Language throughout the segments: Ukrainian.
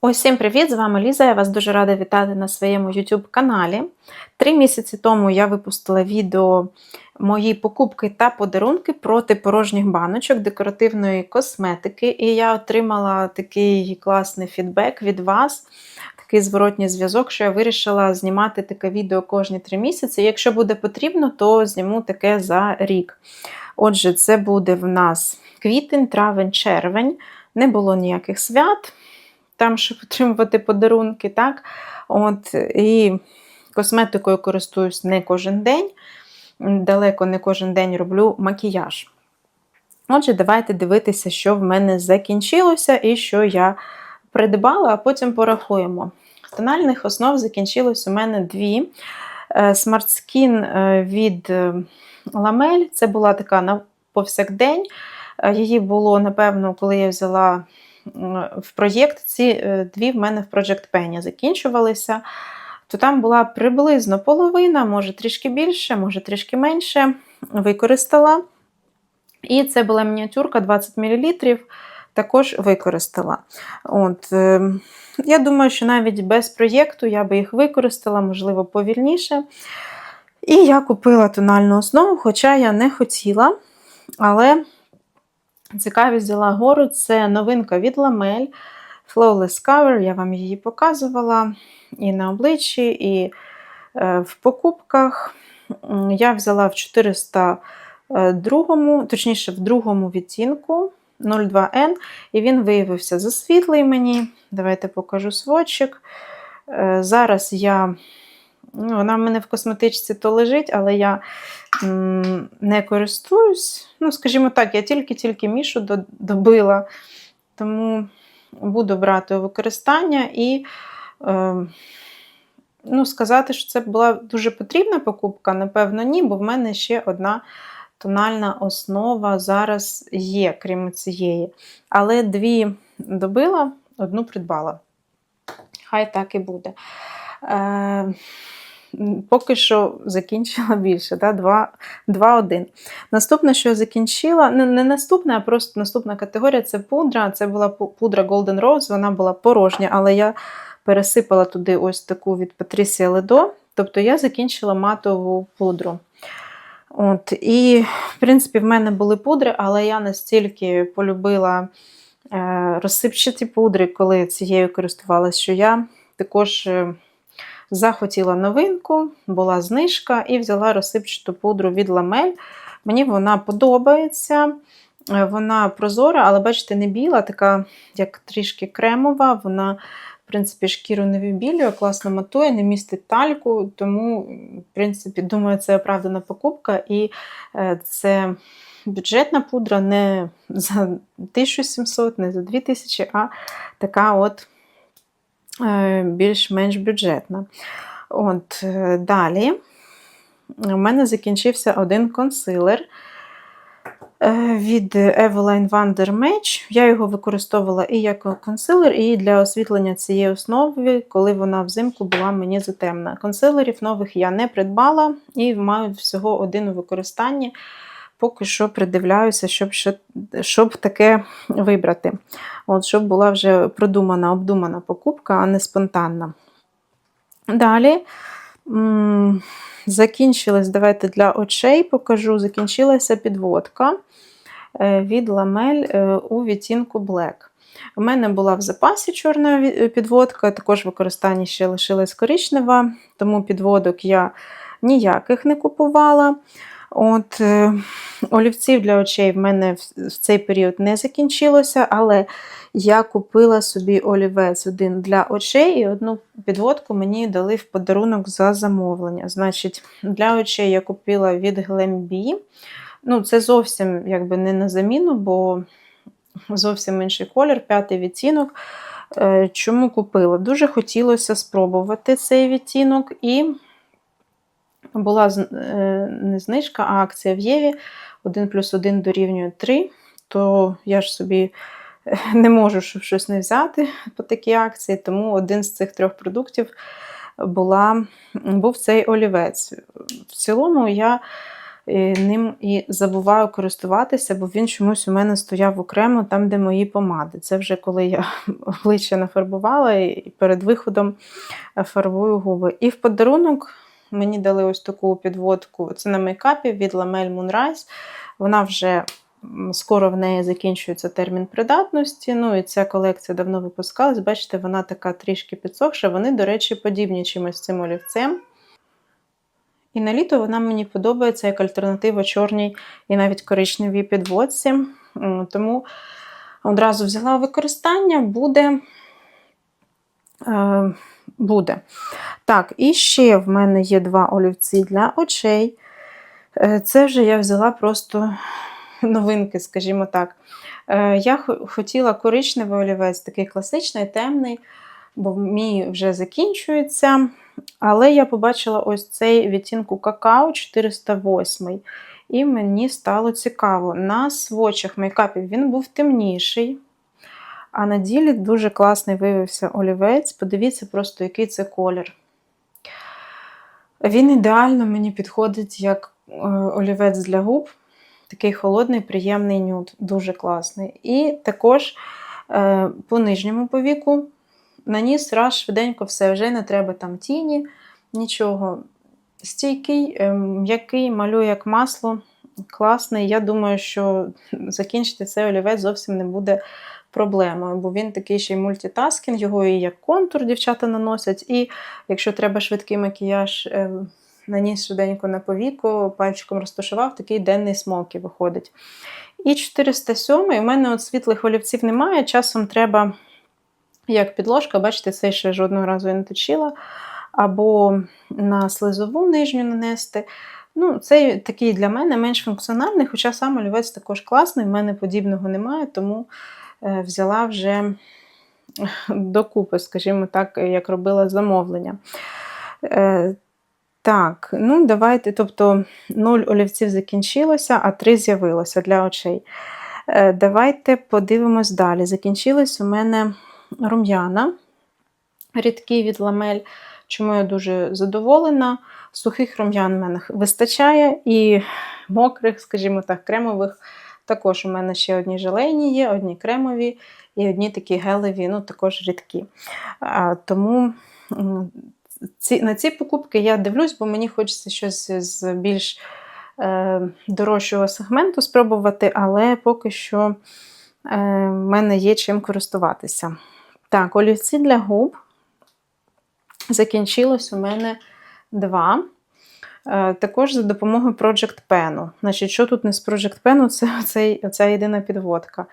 Усім привіт! З вами Ліза. Я вас дуже рада вітати на своєму YouTube каналі. Три місяці тому я випустила відео мої покупки та подарунки проти порожніх баночок декоративної косметики, і я отримала такий класний фідбек від вас, такий зворотній зв'язок, що я вирішила знімати таке відео кожні три місяці. Якщо буде потрібно, то зніму таке за рік. Отже, це буде в нас квітень, травень, червень. Не було ніяких свят там, щоб отримувати подарунки, так? От, І косметикою користуюсь не кожен день, далеко не кожен день роблю макіяж. Отже, давайте дивитися, що в мене закінчилося і що я придбала, а потім порахуємо. Тональних основ закінчилось у мене дві. Е, Smart Skin е, від Ламель. Це була така на повсякдень. Е, її було, напевно, коли я взяла в проєкт. Ці е, дві в мене в Project Penny закінчувалися, то там була приблизно половина, може трішки більше, може трішки менше. Використала. І це була мініатюрка 20 мл. Також використала. От, е, Я думаю, що навіть без проєкту я би їх використала, можливо, повільніше. І я купила тональну основу, хоча я не хотіла, але Цікавість взяла гору це новинка від Ламель Flawless Cover. Я вам її показувала і на обличчі, і е, в покупках. Я взяла в 402, точніше, в другому відтінку 02N, і він виявився засвітлий мені. Давайте покажу сводчик. Е, зараз я Ну, Вона в мене в косметичці то лежить, але я не користуюсь. Ну, скажімо так, я тільки-тільки мішу добила, тому буду брати використання і е, ну, сказати, що це була дуже потрібна покупка, напевно, ні, бо в мене ще одна тональна основа зараз є, крім цієї. Але дві добила, одну придбала. Хай так і буде. Е, поки що закінчила більше, да? 2-1. Наступне, що я закінчила, не, не наступне, а просто наступна категорія це пудра. Це була пудра Golden Rose, вона була порожня, але я пересипала туди ось таку від Patricia Ledo. Тобто я закінчила матову пудру. От, І, в принципі, в мене були пудри, але я настільки полюбила е, розсипчаті пудри, коли цією користувалася, що я також. Захотіла новинку, була знижка і взяла розсипчату пудру від ламель. Мені вона подобається. Е, вона прозора, але, бачите, не біла, така, як трішки кремова. Вона, в принципі, шкіру не вибілює, класно матує, не містить тальку, тому, в принципі, думаю, це оправдана покупка. І е, це бюджетна пудра не за 1700, не за 2000, а така от. Е, більш-менш бюджетна. От, е, Далі у мене закінчився один консилер е, від Eveline Wonder Match. Я його використовувала і як консилер, і для освітлення цієї основи, коли вона взимку була мені затемна. Консилерів нових я не придбала і маю всього один у використанні поки що придивляюся, щоб щоб таке вибрати. От, Щоб була вже продумана, обдумана покупка, а не спонтанна. Далі закінчилась, давайте для очей покажу, закінчилася підводка е, від ламель е, у відтінку Black. У мене була в запасі чорна підводка, також в використанні ще лишилась коричнева, тому підводок я ніяких не купувала. От, е, Олівців для очей в мене в цей період не закінчилося, але я купила собі олівець один для очей і одну підводку мені дали в подарунок за замовлення. Значить, Для очей я купила від Glambi. Ну, Це зовсім якби не на заміну, бо зовсім інший колір, п'ятий відтінок. Е, чому купила? Дуже хотілося спробувати цей відтінок. і була е, не знижка, а акція в Єві 1 плюс 1 дорівнює 3, то я ж собі не можу щось не взяти по такій акції, тому один з цих трьох продуктів була, був цей олівець. В цілому я е, ним і забуваю користуватися, бо він чомусь у мене стояв окремо там, де мої помади. Це вже коли я обличчя нафарбувала і перед виходом фарбую губи. І в подарунок мені дали ось таку підводку. Це на мейкапі від Lamel Moonrise. Вона вже скоро в неї закінчується термін придатності. Ну і ця колекція давно випускалась. Бачите, вона така трішки підсохша. Вони, до речі, подібні чимось цим олівцем. І на літо вона мені подобається як альтернатива чорній і навіть коричневій підводці. Тому одразу взяла використання, буде. Буде. Так, і ще в мене є два олівці для очей. Е, Це вже я взяла просто новинки, скажімо так. Е, Я хотіла коричневий олівець, такий класичний, темний, бо мій вже закінчується. Але я побачила ось цей відтінку какао 408. І мені стало цікаво. На свочах мейкапів він був темніший. А на ділі дуже класний виявився олівець. Подивіться просто, який це колір. Він ідеально мені підходить як е, олівець для губ. Такий холодний, приємний нюд, дуже класний. І також е, по нижньому повіку наніс раз швиденько все, вже не треба там тіні, нічого. Стійкий, е, м'який, малює як масло, класний. Я думаю, що закінчити цей олівець зовсім не буде проблемою, бо він такий ще й мультитаскінг, його і як контур дівчата наносять. І якщо треба швидкий макіяж, е, наніс швиденько на повіку, пальчиком розташував, такий денний смокі виходить. І 407 у мене от світлих олівців немає. Часом треба, як підложка, бачите, цей ще жодного разу я не точила. Або на слизову нижню нанести. Ну, Цей такий для мене менш функціональний, хоча сам олівець також класний, в мене подібного немає, тому взяла вже докупи, скажімо так, як робила замовлення. Е, так, ну давайте, тобто 0 олівців закінчилося, а 3 з'явилося для очей. Е, Давайте подивимось далі. Закінчились у мене рум'яна, рідкі від ламель, чому я дуже задоволена. Сухих рум'ян в мене вистачає, і мокрих, скажімо так, кремових. Також у мене ще одні желейні є, одні кремові і одні такі гелеві, ну також рідкі. А, Тому ці, на ці покупки я дивлюсь, бо мені хочеться щось з більш е, дорожчого сегменту спробувати, але поки що е, в мене є чим користуватися. Так, олівці для губ. Закінчилось у мене два. Е, Також за допомогою Project Pen. Значить, що тут не з Project Pen, це оцей, оця єдина підводка.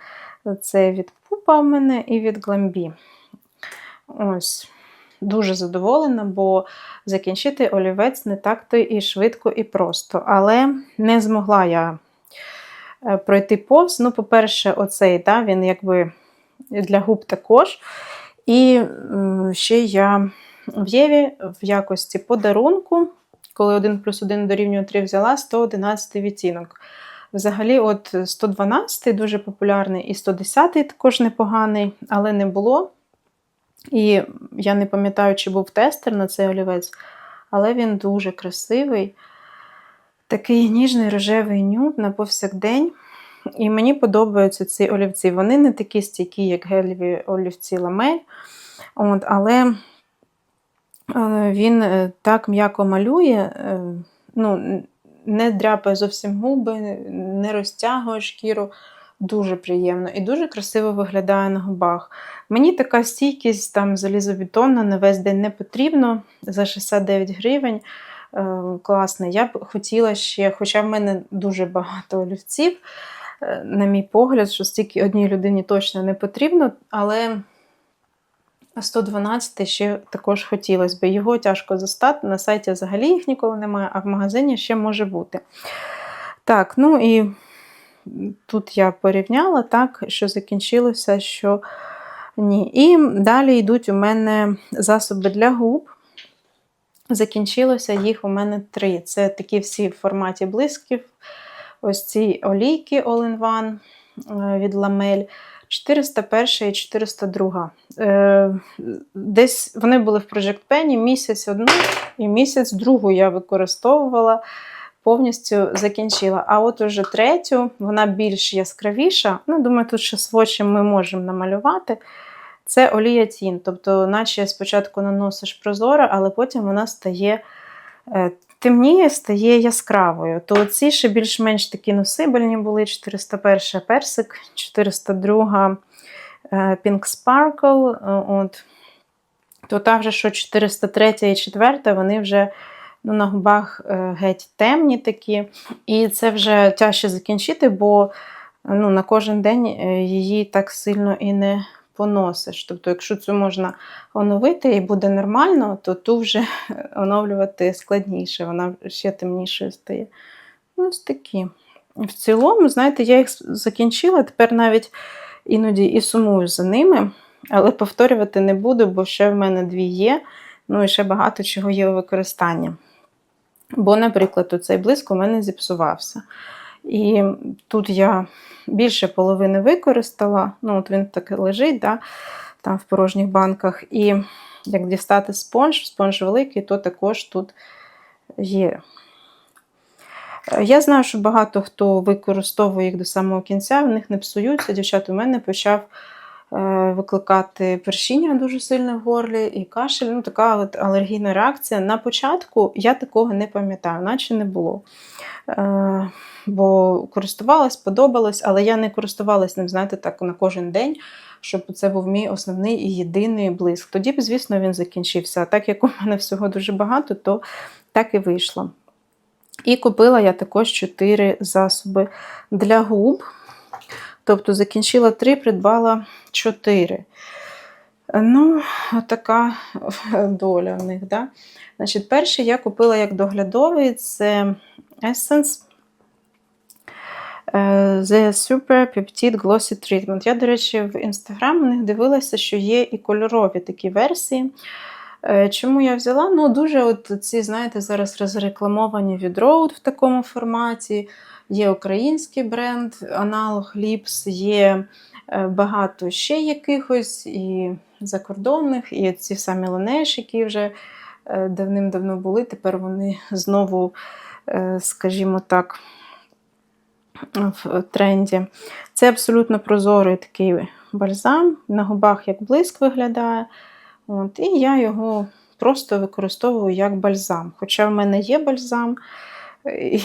Це від Пупа в мене і від Glambi. Ось. Дуже задоволена, бо закінчити олівець не так то і швидко, і просто. Але не змогла я е, пройти повз. Ну, по-перше, оцей, да, він якби для губ також. І ще я в Єві в якості подарунку, коли 1 плюс 1 дорівнює 3 взяла 111 відтінок. Взагалі, от 112 дуже популярний, і 110 також непоганий, але не було. І я не пам'ятаю, чи був тестер на цей олівець, але він дуже красивий. Такий ніжний рожевий нюд на повсякдень. І мені подобаються ці олівці. Вони не такі стійкі, як гелеві олівці ламель. От, але він е, так м'яко малює, е, ну, не дряпає зовсім губи, не розтягує шкіру. Дуже приємно і дуже красиво виглядає на губах. Мені така стійкість там залізобетонна на весь день не потрібно за 69 гривень. Е, класно. Я б хотіла ще, хоча в мене дуже багато олівців, е, на мій погляд, що стільки одній людині точно не потрібно, але 112 ще також хотілося б. Його тяжко застати. На сайті взагалі їх ніколи немає, а в магазині ще може бути. Так, ну і тут я порівняла так, що закінчилося, що ні. І далі йдуть у мене засоби для губ. Закінчилося їх у мене три. Це такі всі в форматі блисків. Ось ці олійки All-in-One е, від Ламель. 401 і 402. Е, Десь вони були в Project Pen місяць одну і місяць другу я використовувала. повністю закінчила. А от уже третю, вона більш яскравіша. Ну, думаю, тут ще свочем ми можемо намалювати. Це олія тін. Тобто, наче спочатку наносиш прозоро, але потім вона стає е, темніє, стає яскравою. То ці ще більш-менш такі носибельні були: 401 персик, 402 е, Pink Sparkle. е, От. То та вже що 403 і 4, вони вже ну, на губах е, геть темні такі. І це вже тяжче закінчити, бо ну, на кожен день її так сильно і не поносиш. Тобто, якщо цю можна оновити і буде нормально, то ту вже оновлювати складніше, вона ще темнішою стає. Ну, Ось такі. В цілому, знаєте, я їх закінчила, тепер навіть іноді і сумую за ними, але повторювати не буду, бо ще в мене дві є, ну і ще багато чого є у використанні. Бо, наприклад, оцей блиск у мене зіпсувався. І тут я більше половини використала. Ну, от він так і лежить, да, там в порожніх банках. І як дістати спонж, спонж великий, то також тут є. Я знаю, що багато хто використовує їх до самого кінця, в них не псуються. Дівчат, у мене почав викликати першіння дуже сильно в горлі і кашель. Ну, така от алергійна реакція. На початку я такого не пам'ятаю, наче не було. Е, бо користувалась, подобалось, але я не користувалась ним, знаєте, так на кожен день, щоб це був мій основний і єдиний блиск. Тоді б, звісно, він закінчився. А так як у мене всього дуже багато, то так і вийшло. І купила я також 4 засоби для губ. Тобто закінчила 3, придбала 4. Ну, така доля в них. Да? Значить, перший я купила як доглядовий це Essence е, The Super Peptide Glossy Treatment. Я, до речі, в Instagram у них дивилася, що є і кольорові такі версії. Е, Чому я взяла? Ну, дуже от ці, знаєте, зараз розрекламовані від Rode в такому форматі. Є український бренд, аналог Lips, є е, багато ще якихось і закордонних, і ці самі Laneige, які вже е, давним-давно були. Тепер вони знову, скажімо так, в тренді. Це абсолютно прозорий такий бальзам. На губах як блиск виглядає. От, І я його просто використовую як бальзам. Хоча в мене є бальзам, і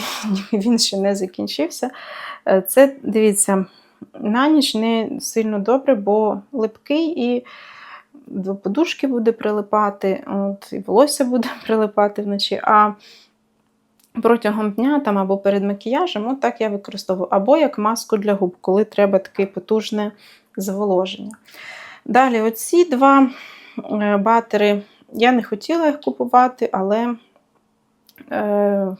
він ще не закінчився. Е, Це, дивіться, на ніч не сильно добре, бо липкий і до подушки буде прилипати, от, і волосся буде прилипати вночі. А протягом дня там, або перед макіяжем, от так я використовую. Або як маску для губ, коли треба таке потужне зволоження. Далі, оці два батери, я не хотіла їх купувати, але е,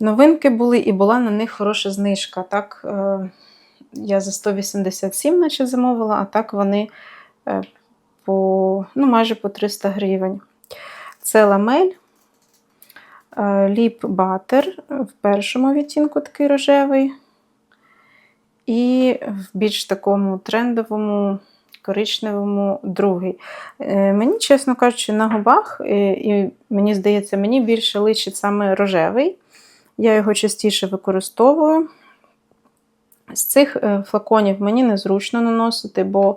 новинки були і була на них хороша знижка. Так, е, я за 187 наче замовила, а так вони е, по, ну, майже по 300 гривень. Це ламель, е, ліп батер в першому відтінку такий рожевий. І в більш такому трендовому, коричневому другий. Е, Мені, чесно кажучи, на губах, е, і мені здається, мені більше личить саме рожевий. Я його частіше використовую. З цих е, флаконів мені незручно наносити, бо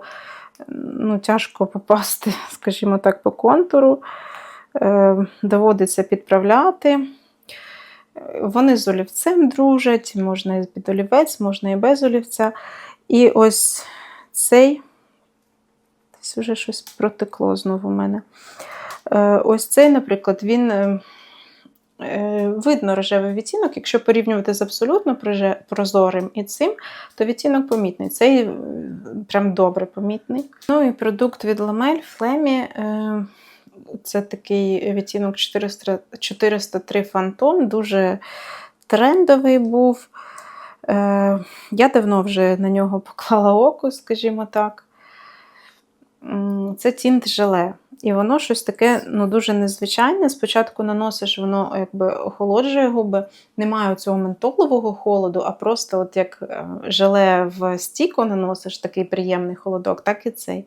ну, тяжко попасти, скажімо так, по контуру. Доводиться підправляти. Вони з олівцем дружать, можна і під олівець, можна і без олівця. І ось цей, десь вже щось протекло знову у мене. Е, Ось цей, наприклад, він е, е, видно рожевий відтінок. Якщо порівнювати з абсолютно прозорим і цим, то відтінок помітний. Цей прям добре помітний. Ну і продукт від Flemmy. е, Це такий відтінок 400, 403 Phantom, дуже трендовий був. Я давно вже на нього поклала око, скажімо так. Це тінт желе. І воно щось таке ну, дуже незвичайне. Спочатку наносиш, воно якби охолоджує губи, немає цього ментолового холоду, а просто от як е, желе в стіку наносиш такий приємний холодок, так і цей.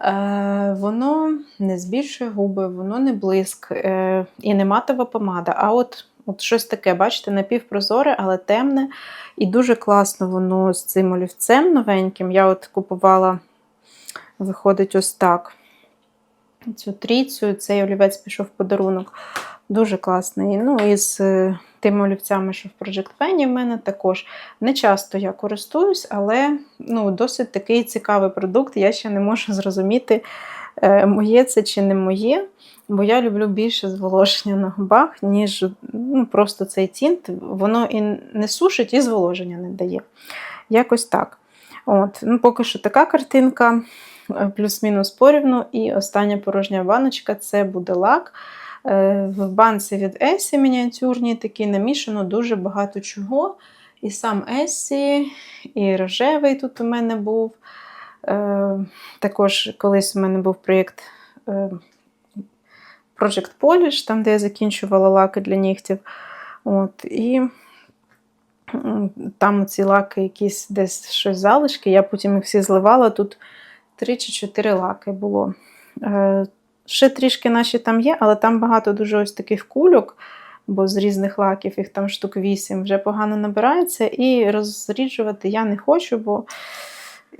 Е, Воно не збільшує губи, воно не блиск е, і не матова помада. А от От щось таке, бачите, напівпрозоре, але темне. І дуже класно воно з цим олівцем новеньким. Я от купувала, виходить, ось так. Цю трійцю, цей олівець пішов в подарунок. Дуже класний. Ну, і з е, тими олівцями, що в Project Penny в мене також. Не часто я користуюсь, але ну, досить такий цікавий продукт. Я ще не можу зрозуміти, е, моє це чи не моє. Бо я люблю більше зволоження на губах, ніж ну, просто цей тінт. Воно і не сушить, і зволоження не дає. Якось так. От. Ну, Поки що така картинка, плюс-мінус порівну. І остання порожня баночка це буде лак. Е, В банці від Есі мініатюрній такий намішано дуже багато чого. І сам Есі, і рожевий тут у мене був. Е, Також колись у мене був проєкт. е, Project Polish, там, де я закінчувала лаки для нігтів. От, І там ці лаки якісь десь щось залишки, я потім їх всі зливала. Тут 3 чи 4 лаки було. Е, Ще трішки наші там є, але там багато дуже ось таких кульок, бо з різних лаків їх там штук 8 вже погано набирається. І розріджувати я не хочу, бо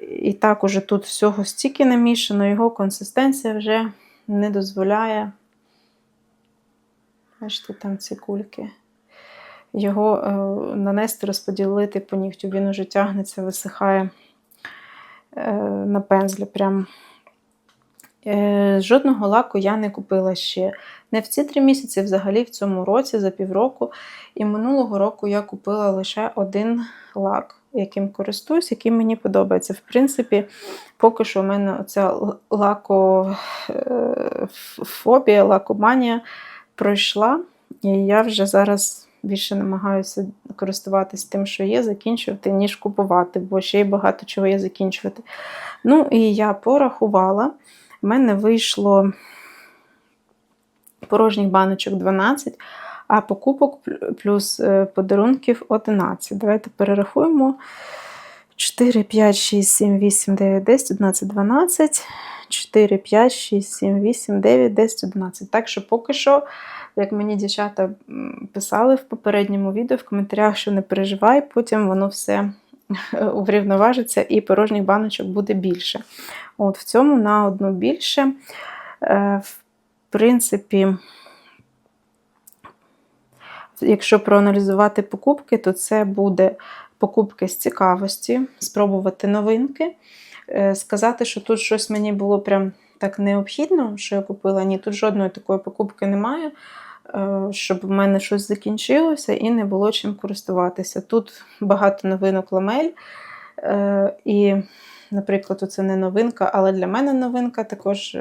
і так уже тут всього стільки намішано, його консистенція вже не дозволяє. Бачите, там ці кульки. Його е, нанести, розподілити по нігтю. Він уже тягнеться, висихає на пензлі. Прям. Е, жодного лаку я не купила ще. Не в ці три місяці, взагалі в цьому році, за півроку. І минулого року я купила лише один лак, яким користуюсь, який мені подобається. В принципі, поки що у мене оця лакофобія, лакоманія пройшла. І я вже зараз більше намагаюся користуватись тим, що є, закінчувати, ніж купувати, бо ще й багато чого є закінчувати. Ну, і я порахувала. У мене вийшло порожніх баночок 12, а покупок плюс е, подарунків 11. Давайте перерахуємо. 4, 5, 6, 7, 8, 9, 10, 11, 12. 4, 5, 6, 7, 8, 9, 10, 11. Так що поки що, як мені дівчата писали в попередньому відео в коментарях, що не переживай, потім воно все уврівноважиться і порожніх баночок буде більше. От В цьому на одну більше. Е, в принципі, якщо проаналізувати покупки, то це буде покупки з цікавості, спробувати новинки. Е, сказати, що тут щось мені було прям так необхідно, що я купила. Ні, тут жодної такої покупки немає, е, щоб в мене щось закінчилося і не було чим користуватися. Тут багато новинок ламель. І, наприклад, це не новинка, але для мене новинка також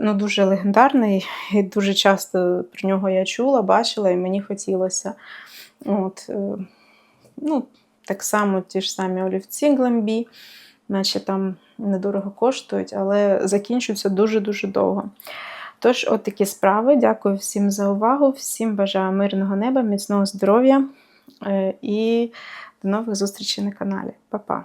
ну, дуже легендарний, і дуже часто про нього я чула, бачила, і мені хотілося. От, ну, Так само ті ж самі олівці Гламбі, наче там недорого коштують, але закінчуються дуже-дуже довго. Тож, от такі справи. Дякую всім за увагу, всім бажаю мирного неба, міцного здоров'я і до нових зустрічей на каналі. Па-па!